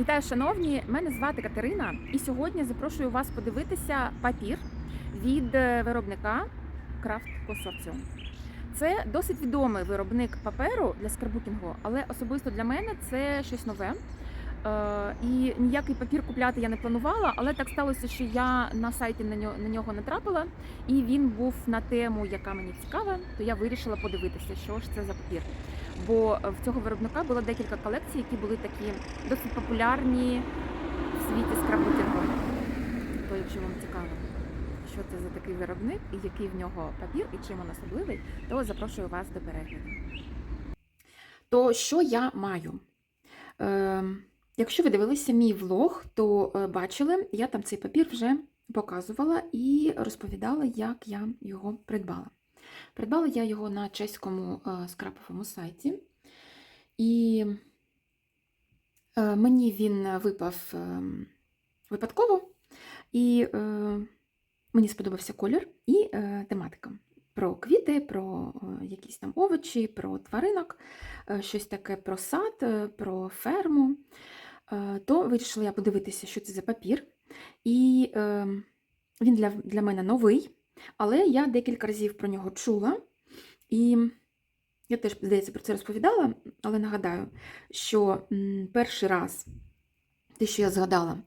Вітаю, шановні! Мене звати Катерина, і сьогодні запрошую вас подивитися папір від е, виробника Крафт Consortium. Це досить відомий виробник паперу для скраббукінгу, але особисто для мене це щось нове. Е, І ніякий папір купляти я не планувала, але так сталося, що я на сайті на нього натрапила, і він був на тему, яка мені цікава, то я вирішила подивитися, що ж це за папір. Бо в цього виробника було декілька колекцій, які були такі досить популярні в світі скраббукінгу. То, якщо вам цікаво, що це за такий виробник і який в нього папір, і чим він особливий, то запрошую вас до перегляду. То що я маю? Е, якщо ви дивилися мій влог, то е, бачили, я там цей папір вже показувала і розповідала, як я його придбала. Придбала я його на чеському е, скраповому сайті, і е, мені він випав е, випадково, і мені сподобався колір і тематика. Про квіти, про якісь там овочі, про тваринок, щось таке про сад, про ферму. То вирішила я подивитися, що це за папір. І він для, для мене новий. Але я декілька разів про нього чула, і я теж, здається, про це розповідала, але нагадаю, що перший раз, те, що я згадала,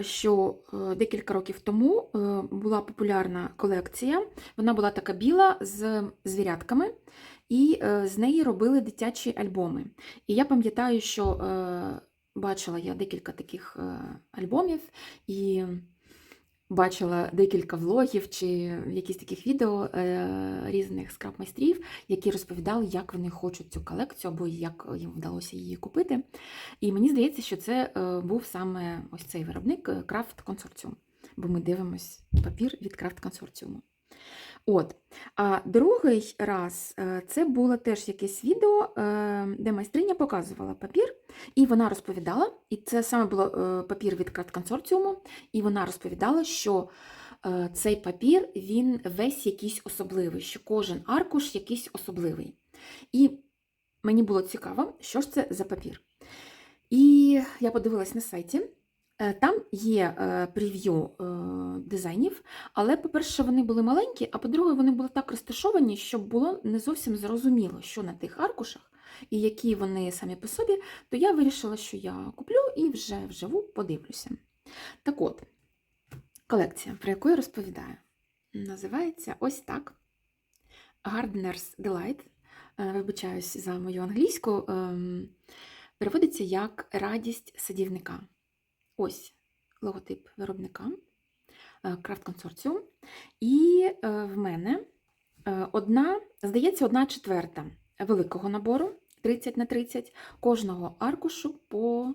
що е, декілька років тому е, була популярна колекція, вона була така біла з звірятками, і е, з неї робили дитячі альбоми. І я пам'ятаю, що бачила я декілька таких альбомів, і бачила декілька влогів чи якісь таких відео е, різних скраб-майстрів, які розповідали, як вони хочуть цю колекцію або як їм вдалося її купити. І мені здається, що це е, був саме ось цей виробник е, Крафт Консорціум, бо ми дивимось папір від Крафт Консорціуму. От. А другий раз е, це було теж якесь відео, е, де майстриня показувала папір, і вона розповідала, і це саме було е, папір від Консорціуму, і вона розповідала, що е, цей папір він весь якийсь особливий, що кожен аркуш якийсь особливий. І мені було цікаво, що ж це за папір. І я подивилась на сайті. Е, Там є прев'ю дизайнів, але, по-перше, вони були маленькі, а по-друге, вони були так розташовані, щоб було не зовсім зрозуміло, що на тих аркушах і які вони самі по собі, то я вирішила, що я куплю і вже вживу подивлюся. Так от, колекція, про яку я розповідаю, називається ось так: Gardener's Delight. Е, Вибачаюсь за мою англійську. ем, Переводиться як радість садівника. Ось логотип виробника Крафт Консорціум. І е, в мене е, одна, здається, одна четверта великого набору 30 на 30, кожного аркушу по,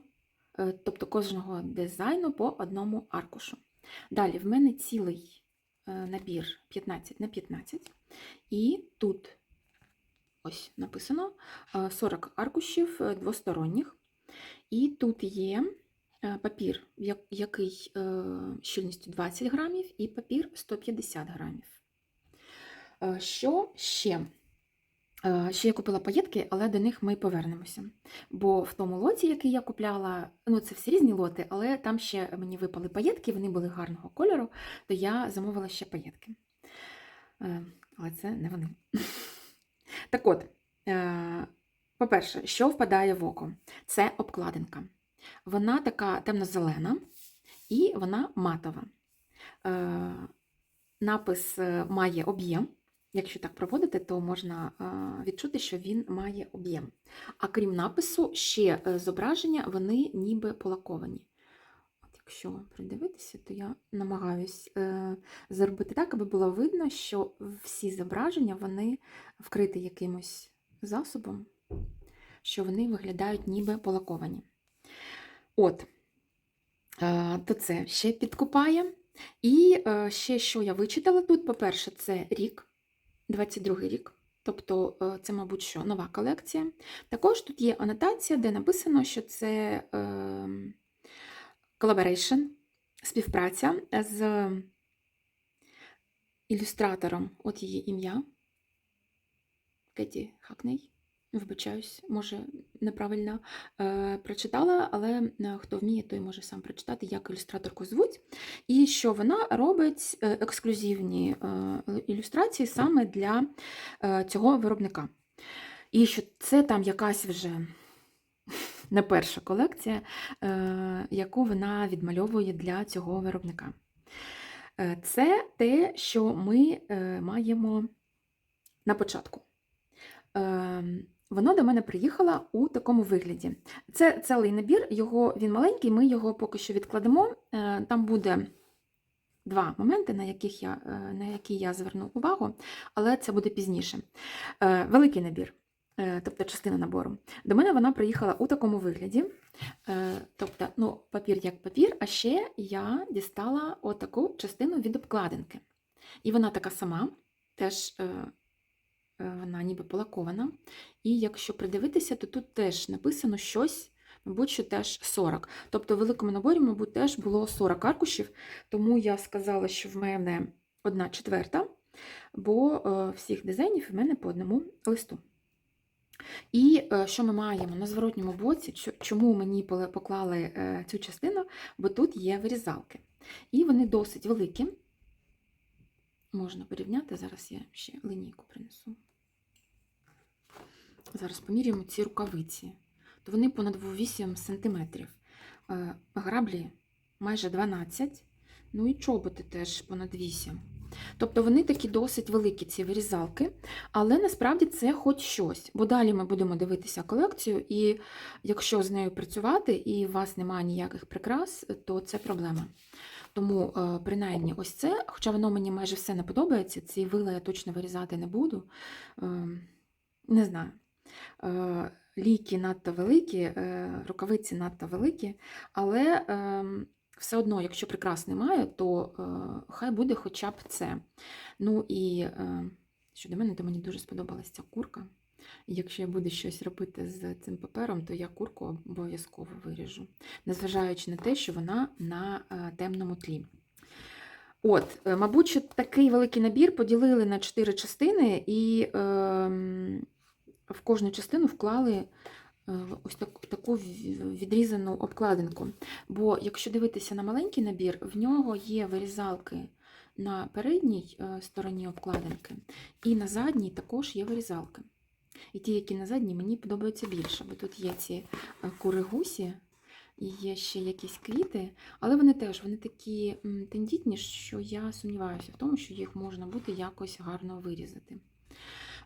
е, тобто кожного дизайну по одному аркушу. Далі в мене цілий е, набір 15 на 15, і тут ось написано е, 40 аркушів е, двосторонніх. І тут є папір, який щільністю 20 грамів, і папір 150 грамів. Що ще? Е, Ще я купила паєтки, але до них ми повернемося. Бо в тому лоті, який я купляла, ну це всі різні лоти, але там ще мені випали паєтки, вони були гарного кольору, то я замовила ще паєтки. Е, Але це не вони. Так от, е, по-перше, що впадає в око? Це обкладинка. Вона така темно-зелена і вона матова. Напис має об'єм. Якщо так проводити, то можна е, відчути, що він має об'єм. А крім напису, ще е, зображення, вони ніби полаковані. От якщо придивитися, то я намагаюсь е, зробити так, аби було видно, що всі зображення вони вкриті якимось засобом, що вони виглядають ніби полаковані. От, то це ще підкупає. І ще що я вичитала тут, по-перше, це рік, 22 рік. Тобто е, це, мабуть, що нова колекція. Також тут є анотація, де написано, що це колаборейшн, співпраця з ілюстратором, от її ім'я Кеті Хакней. Вибачаюсь, може неправильно е, прочитала, але е, хто вміє, той може сам прочитати, як ілюстраторку звуть. І що вона робить е, ексклюзивні е, ілюстрації саме для е, цього виробника. І що це там якась вже не перша колекція, е, яку вона відмальовує для цього виробника. Це те, що ми маємо на початку. Воно до мене приїхало у такому вигляді. Це цілий набір, його, він маленький, ми його поки що відкладемо. Е, Там буде два моменти, на, яких я, е, на які я зверну увагу, але це буде пізніше. Е, Великий набір, тобто частина набору. До мене вона приїхала у такому вигляді. Тобто, ну, папір як папір, а ще я дістала отаку частину від обкладинки. І вона така сама, теж. Е, вона ніби полакована. І якщо придивитися, то тут теж написано щось, мабуть, що теж 40. Тобто в великому наборі, мабуть, теж було 40 аркушів, тому я сказала, що в мене одна четверта, бо е, всіх дизайнів в мене по одному листу. І е, що ми маємо на зворотньому боці, чому мені поклали цю частину, бо тут є вирізалки. І вони досить великі. Можна порівняти, зараз я ще линійку принесу. Зараз поміряємо ці рукавиці. То вони понад 8 см. Граблі майже 12, ну і чоботи теж понад 8. Тобто вони такі досить великі, ці вирізалки, але насправді це хоч щось. Бо далі ми будемо дивитися колекцію, і якщо з нею працювати і у вас немає ніяких прикрас, то це проблема. Тому, е, принаймні, ось це, хоча воно мені майже все не подобається, ці вила я точно вирізати не буду. Ем, Не знаю. Е, Ліки надто великі, е, рукавиці надто великі, але все одно, якщо прикрас немає, то е, хай буде хоча б це. Ну і е, щодо мене, то мені дуже сподобалася ця курка. Якщо я буду щось робити з цим папером, то я курку обов'язково виріжу, незважаючи на те, що вона на е, темному тлі. От, е, мабуть, що такий великий набір поділили на чотири частини, і ем, в кожну частину вклали е, ось так, таку відрізану обкладинку. Бо якщо дивитися на маленький набір, в нього є вирізалки на передній е, стороні обкладинки, і на задній також є вирізалки. І ті, які на задній, мені подобаються більше, бо тут є ці е, кури гусі, і є ще якісь квіти, але вони теж вони такі тендітні, що я сумніваюся в тому, що їх можна буде якось гарно вирізати.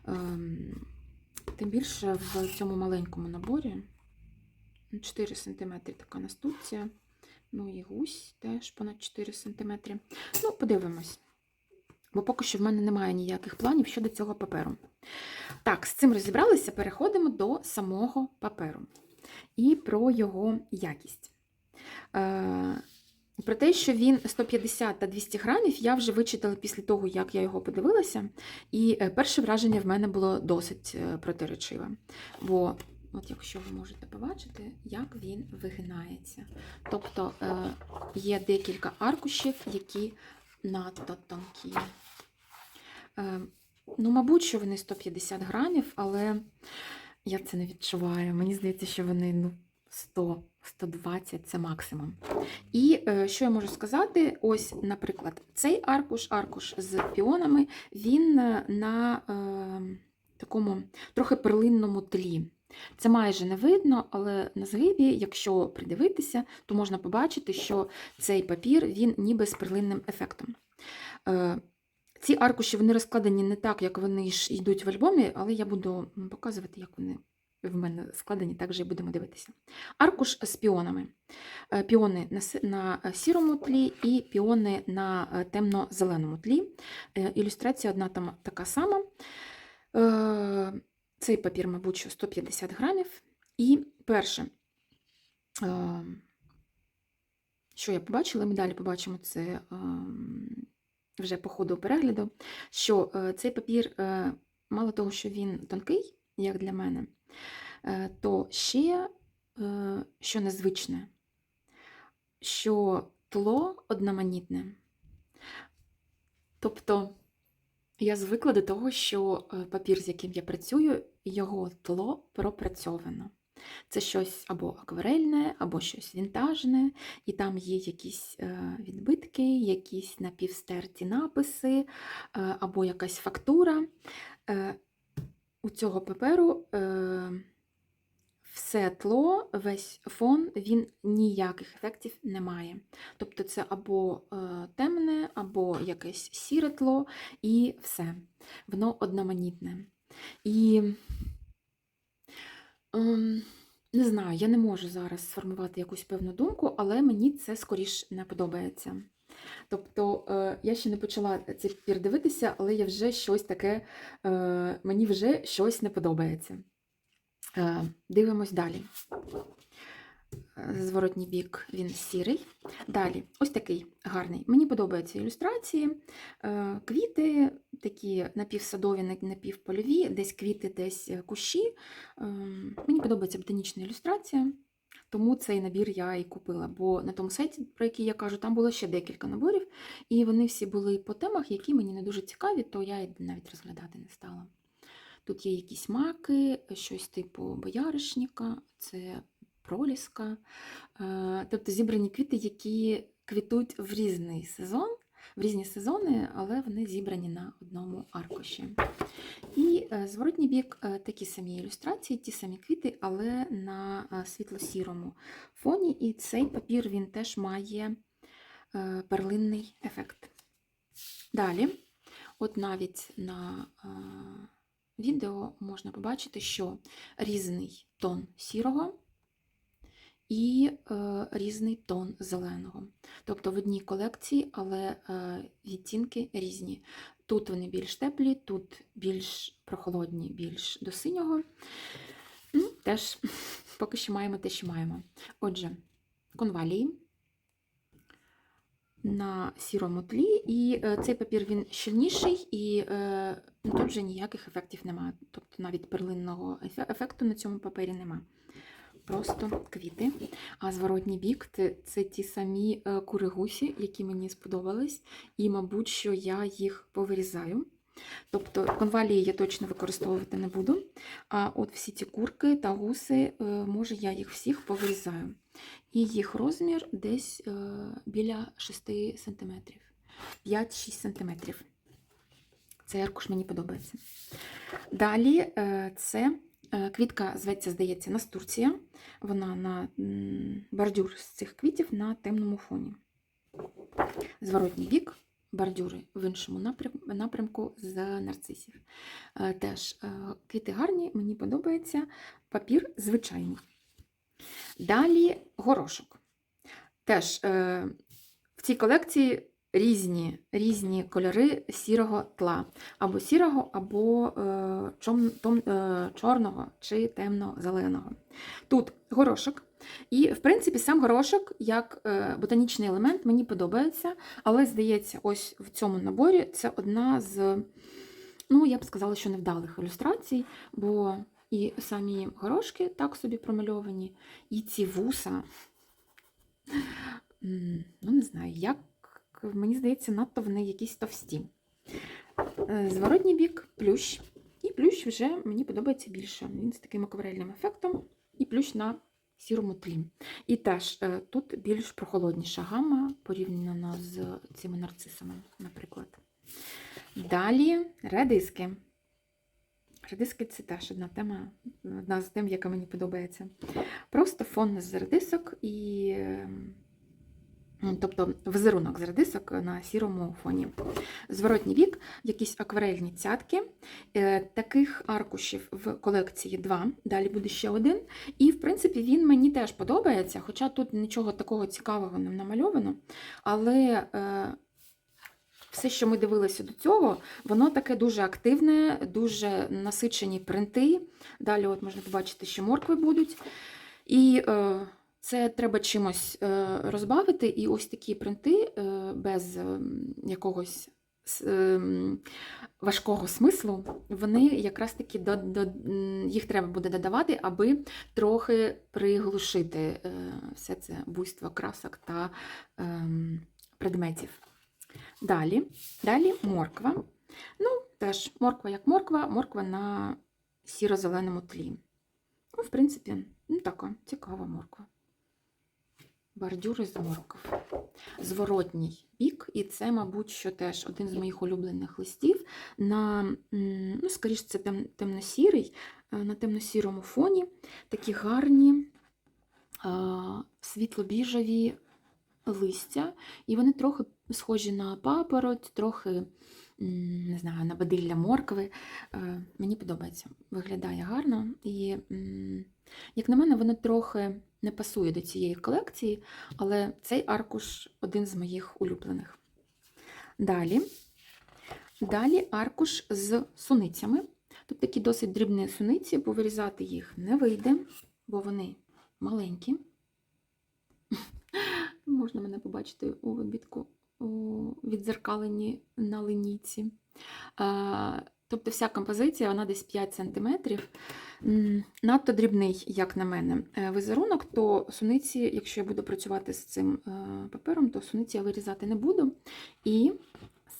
Ем, Тим більше в цьому маленькому наборі 4 см така наступція. Ну і гусь теж понад 4 см. Ну, подивимось. Бо поки що в мене немає ніяких планів щодо цього паперу. Так, з цим розібралися, переходимо до самого паперу і про його якість. Е, про те, що він 150 та 200 грамів, я вже вичитала після того, як я його подивилася. І е, перше враження в мене було досить е, протиречиве. Бо, от якщо ви можете побачити, як він вигинається. Тобто є декілька аркушів, які надто тонкі. Ну, мабуть, що вони 150 грамів, але я це не відчуваю. Мені здається, що вони ну, 100, 120 це максимум. І е, що я можу сказати? Ось, наприклад, цей аркуш, аркуш з піонами, він е, на е, такому трохи перлинному тлі. Це майже не видно, але на згибі, якщо придивитися, то можна побачити, що цей папір він ніби з перлинним ефектом. Е, ці аркуші вони розкладені не так, як вони ж йдуть в альбомі, але я буду показувати, як вони в мене складені, так же і будемо дивитися. Аркуш з піонами. Е, Піони на сірому тлі і піони на е, темно-зеленому тлі. Е, Ілюстрація одна там така сама. Цей папір, мабуть, що 150 грамів. І перше, що я побачила, ми далі побачимо це ем, вже по ходу перегляду, що е, цей папір, е, мало того, що він тонкий, як для мене, е, то ще, що незвичне, що тло одноманітне. Тобто Я звикла до того, що папір, з яким я працюю, його тло пропрацьовано. Це щось або акварельне, або щось вінтажне, і там є якісь е, відбитки, якісь напівстерті написи, е, або якась фактура. Е, У цього паперу все тло, весь фон, він ніяких ефектів не має. Тобто це або темне, або якесь сіре тло, і все. Воно одноманітне. І не знаю, я не можу зараз сформувати якусь певну думку, але мені це скоріш не подобається. Тобто е, я ще не почала цей пір дивитися, але я вже щось таке, е, мені вже щось не подобається. Е, Дивимось далі. Зворотній бік він сірий. Далі, ось такий гарний. Мені подобаються ілюстрації. Е, Квіти такі напівсадові, напівпольові, десь квіти, десь е, кущі. Е, Мені подобається ботанічна ілюстрація, тому цей набір я і купила. Бо на тому сайті, про який я кажу, там було ще декілька наборів, і вони всі були по темах, які мені не дуже цікаві, то я і навіть розглядати не стала. Тут є якісь маки, щось типу бояришника, це проліска. Е, Тобто зібрані квіти, які квітуть в різний сезон, в різні сезони, але вони зібрані на одному аркуші. І е, зворотній бік е, такі самі ілюстрації, ті самі квіти, але на світло-сірому фоні. І цей папір він теж має перлинний ефект. Далі, от навіть на відео можна побачити, що різний тон сірого і е, різний тон зеленого. Тобто в одній колекції, але е, відтінки різні. Тут вони більш теплі, тут більш прохолодні, більш до синього. Ну, теж поки що маємо те, що маємо. Отже, конвалії на сірому тлі, і е, цей папір він щільніший, і е, тут вже ніяких ефектів немає. Тобто навіть перлинного ефекту на цьому папері немає. Просто квіти. А зворотній бік це, це ті самі е, куригусі, які мені сподобались, і, мабуть, що я їх повирізаю. Тобто конвалії я точно використовувати не буду. А от всі ці курки та гуси, е, може, я їх всіх повирізаю. І їх розмір десь е, біля 6 см. 5-6 см. Цей аркуш мені подобається. Далі це квітка, зветься, здається, настурція. Вона на бордюр з цих квітів на темному фоні. Зворотній бік, бордюри в іншому напрямку з нарцисів. Е, Теж е, квіти гарні, мені подобається. Папір звичайний. Далі горошок. Теж е, в цій колекції різні, різні кольори сірого тла. Або сірого, або е, чом, том, е, чорного чи темно-зеленого. Тут горошок. І, в принципі, сам горошок як е, ботанічний елемент мені подобається, але, здається, ось в цьому наборі це одна з, ну, я б сказала, що невдалих ілюстрацій, бо і самі горошки так собі промальовані, і ці вуса. Ну, не знаю, як мені здається, надто вони якісь товсті. Е, Зворотній бік плющ. І плющ вже мені подобається більше. Він з таким акварельним ефектом, і плющ на сірому тлі. І теж е, тут більш прохолодніша гама порівняно з цими нарцисами, наприклад. Далі редиски. Редиски це теж одна тема, одна з тем, яка мені подобається. Просто фон з редисок і. М, Тобто візерунок з редисок на сірому фоні. Зворотній бік, якісь акварельні цятки. Е, Таких аркушів в колекції два, далі буде ще один. І, в принципі, він мені теж подобається, хоча тут нічого такого цікавого не намальовано. Але е, все, що ми дивилися до цього, воно таке дуже активне, дуже насичені принти. Далі от можна побачити, що моркви будуть. І е, це треба чимось е, розбавити, і ось такі принти е, без ем, якогось важкого смислу, вони якраз таки до, до, їх треба буде додавати, аби трохи приглушити е, все це буйство красок та предметів. Далі, далі морква. Ну, Теж морква як морква, морква на сіро-зеленому тлі. Ну, в принципі, ну, така цікава морква. Бордюри з морков. Зворотній бік, і це, мабуть, що теж один з моїх улюблених листів. На, ну, скоріш, це тем, темно-сірий, е, на темно-сірому фоні такі гарні а, світло-біжеві листя, і вони трохи схожі на папороть, трохи не знаю, на бадилля моркви. Е, Мені подобається, виглядає гарно. І, як на мене, воно трохи не пасує до цієї колекції, але цей аркуш один з моїх улюблених. Далі, далі аркуш з суницями. Тут такі досить дрібні суниці, бо вирізати їх не вийде, бо вони маленькі. Можна мене побачити у вибітку у відзеркаленні на линійці. Тобто вся композиція вона десь 5 см. Надто дрібний, як на мене, е, візерунок, то суниці, якщо я буду працювати з цим е, папером, то суниці я вирізати не буду. І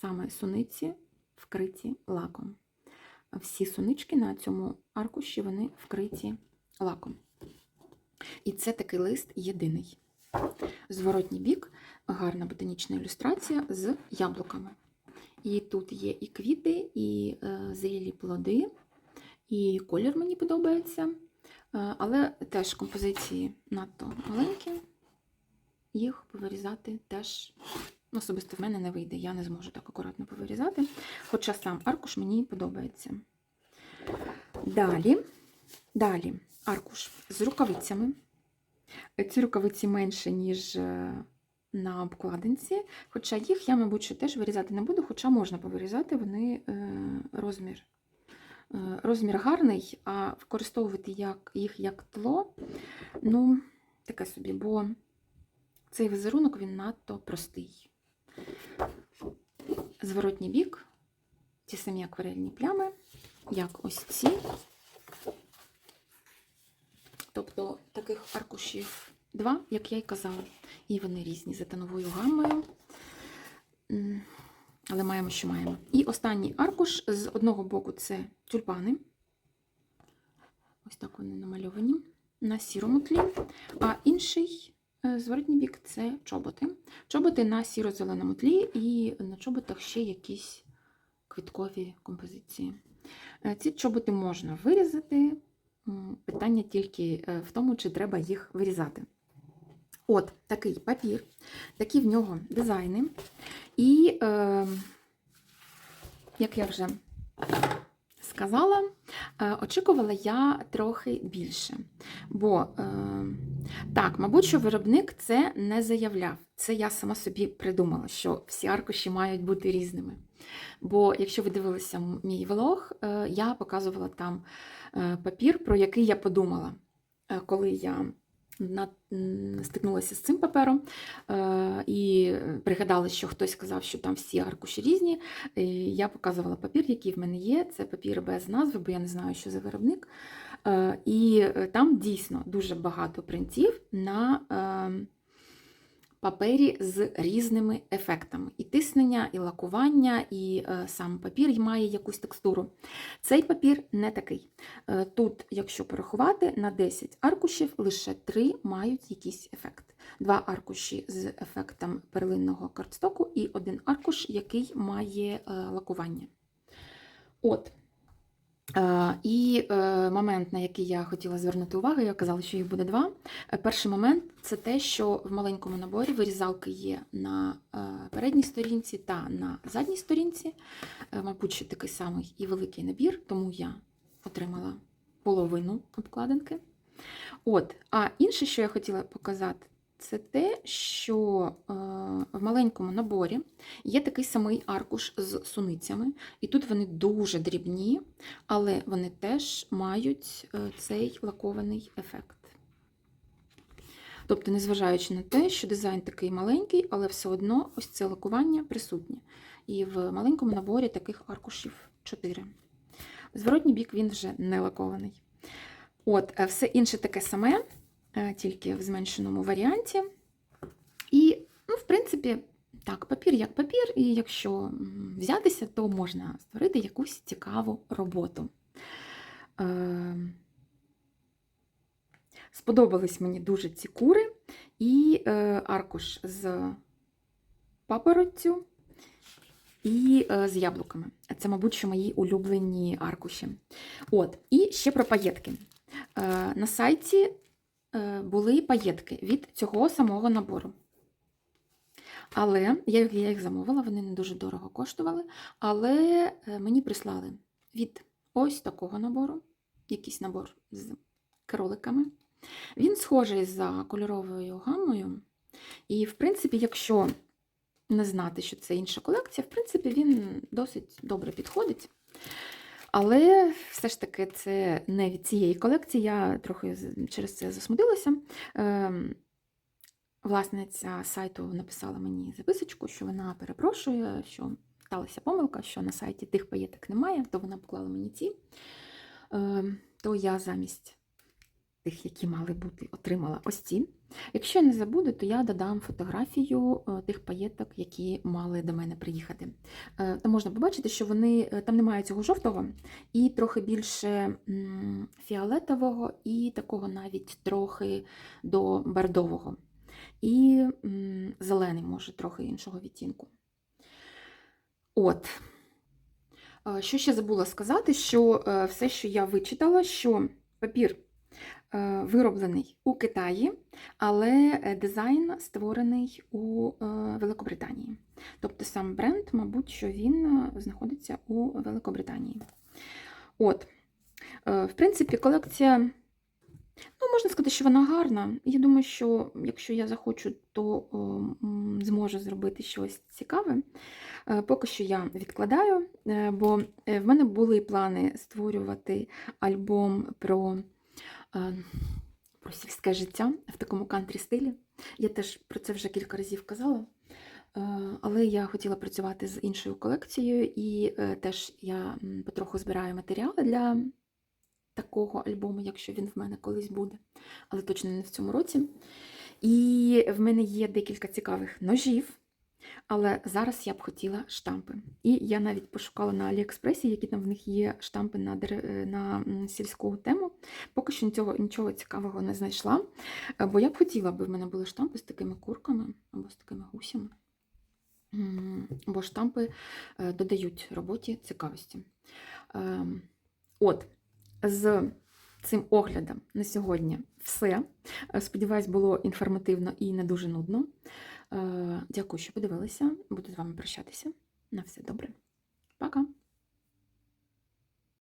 саме суниці вкриті лаком. Всі сунички на цьому аркуші вони вкриті лаком. І це такий лист єдиний. Зворотній бік, гарна ботанічна ілюстрація з яблуками. І тут є і квіти, і е, зрілі плоди, і колір мені подобається. Е, але теж композиції надто маленькі, їх повирізати теж особисто в мене не вийде. Я не зможу так акуратно повирізати, хоча сам аркуш мені подобається. Далі, далі аркуш з рукавицями. Ці рукавиці менше, ніж е, на обкладинці, хоча їх я, мабуть, теж вирізати не буду, хоча можна повирізати, вони е, розмір. е, Розмір гарний, а використовувати як, їх як тло, ну, таке собі, бо цей візерунок він надто простий. Зворотній бік, ті самі акварельні плями, як ось ці. Тобто таких аркушів два, як я й казала. І вони різні за тоновою гаммою. Але маємо, що маємо. І останній аркуш з одного боку це тюльпани. Ось так вони намальовані на сірому тлі. А інший е, зворотній бік це чоботи. Чоботи на сіро-зеленому тлі, і на чоботах ще якісь квіткові композиції. Е, Ці чоботи можна вирізати. Питання тільки е, в тому, чи треба їх вирізати. От такий папір, такі в нього дизайни. І, е, як я вже сказала, е, очікувала я трохи більше. Бо, е, так, мабуть, що виробник це не заявляв. Це я сама собі придумала, що всі аркуші мають бути різними. Бо, якщо ви дивилися мій влог, е, я показувала там е, папір, про який я подумала, е, коли я стикнулася з цим папером е, і пригадала, що хтось сказав, що там всі аркуші різні. Я показувала папір, який в мене є. Це папір без назви, бо я не знаю, що за виробник. Е, І е, там дійсно дуже багато принтів на е, папері з різними ефектами. І тиснення, і лакування, і е, сам папір має якусь текстуру. Цей папір не такий. Е, Тут, якщо порахувати, на 10 аркушів лише 3 мають якийсь ефект. Два аркуші з ефектом перлинного картстоку і один аркуш, який має е, лакування. От. Е, І е, момент, на який я хотіла звернути увагу, я казала, що їх буде два. Е, Перший момент це те, що в маленькому наборі вирізалки є на передній сторінці та на задній сторінці. Мабуть, що такий самий і великий набір, тому я отримала половину обкладинки. От, а інше, що я хотіла показати, це те, що е, в маленькому наборі є такий самий аркуш з суницями, і тут вони дуже дрібні, але вони теж мають е, цей лакований ефект. Тобто, незважаючи на те, що дизайн такий маленький, але все одно ось це лакування присутнє. І в маленькому наборі таких аркушів 4. Зворотній бік він вже не лакований. От, е, все інше таке саме, тільки в зменшеному варіанті. І, ну, в принципі, Так, папір як папір, і якщо взятися, то можна створити якусь цікаву роботу. Е, Сподобались мені дуже ці кури і е, аркуш з папороттю і е, з яблуками. Це, мабуть, що мої улюблені аркуші. От, і ще про паєтки. Е, на сайті е, були паєтки від цього самого набору. Але я, їх- замовила, вони не дуже дорого коштували. Але е, мені прислали від ось такого набору, якийсь набор з кроликами. Він схожий за кольоровою гаммою. І, в принципі, якщо не знати, що це інша колекція, в принципі, він досить добре підходить. Але все ж таки це не від цієї колекції. Я трохи через це засмутилася. Ем, Власниця сайту написала мені записочку, що вона перепрошує, що сталася помилка, що на сайті тих паєток немає, то вона поклала мені ці. Ем, То я замість тих, які мали бути, отримала ось ці. Якщо я не забуду, то я додам фотографію е, тих паєток, які мали до мене приїхати. Е, Там можна побачити, що вони е, там немає цього жовтого, і трохи більше фіолетового, і такого навіть трохи до бордового. І зелений, може, трохи іншого відтінку. От. Що ще забула сказати, що все, що я вичитала, що папір вироблений у Китаї, але е, дизайн створений у е, Великобританії. Тобто сам бренд, мабуть, що він е, знаходиться у Великобританії. От, Е, в принципі, колекція, ну, можна сказати, що вона гарна. Я думаю, що якщо я захочу, то е, зможу зробити щось цікаве. Е, Поки що я відкладаю, е, бо е, в мене були плани створювати альбом про, е, про сільське життя в такому кантрі стилі. Я теж про це вже кілька разів казала. Е, Але я хотіла працювати з іншою колекцією, і е, теж я потроху збираю матеріали для такого альбому, якщо він в мене колись буде, але точно не в цьому році. І в мене є декілька цікавих ножів. Але зараз я б хотіла штампи. І я навіть пошукала на Аліекспресі, які там в них є штампи на, е, на сільську тему. Поки що нічого, нічого цікавого не знайшла. Е, Бо я б хотіла, аби в мене були штампи з такими курками або з такими гусями. Бо штампи е, додають роботі цікавості. Ем, От, з цим оглядом на сьогодні все. Сподіваюсь, було інформативно і не дуже нудно. Е, Дякую, що подивилися. Буду з вами прощатися. На все добре. Пока!